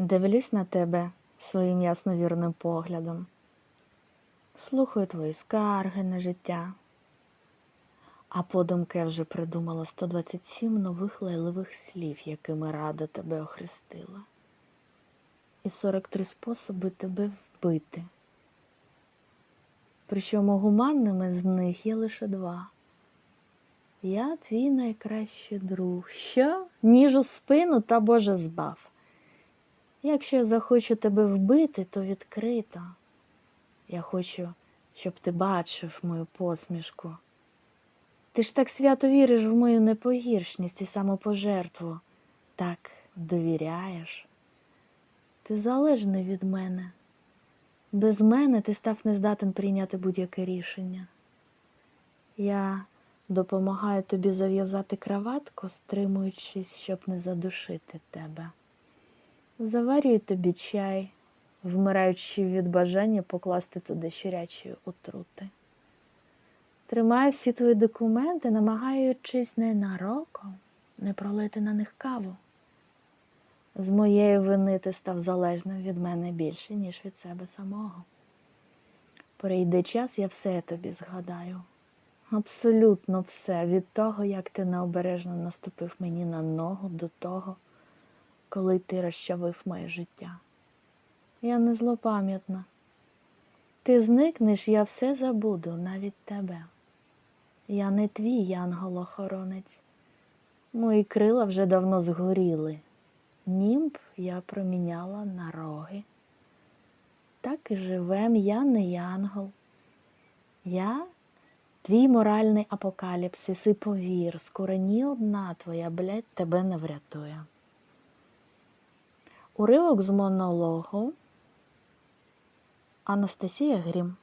Дивлюсь на тебе своїм ясновірним поглядом. Слухаю твої скарги на життя. А подумки вже придумала 127 нових лайливих слів, якими рада тебе охрестила. І 43 способи тебе вбити. Причому гуманними з них є лише два. Я твій найкращий друг. Що? Ніж у спину та Боже збав. Якщо я захочу тебе вбити, то відкрито. Я хочу, щоб ти бачив мою посмішку. Ти ж так свято віриш в мою непогіршність і самопожертву, так довіряєш. Ти залежний від мене. Без мене ти став нездатен прийняти будь-яке рішення. Я допомагаю тобі зав'язати краватку, стримуючись, щоб не задушити тебе. Заварюю тобі чай, вмираючи від бажання покласти туди щурячої отрути. Тримаю всі твої документи, намагаючись ненароком не пролити на них каву. З моєї вини ти став залежним від мене більше, ніж від себе самого. Прийде час, я все тобі згадаю. Абсолютно все від того, як ти необережно наступив мені на ногу до того, коли ти розчавив моє життя. Я не злопам'ятна. Ти зникнеш, я все забуду, навіть тебе. Я не твій янгол-охоронець. Мої крила вже давно згоріли. Німб я проміняла на роги. Так і живем, я не янгол. Я твій моральний апокаліпсис, і повір, скоро ні одна твоя блядь, тебе не врятує. Уривок з монологу Анастасія Грім.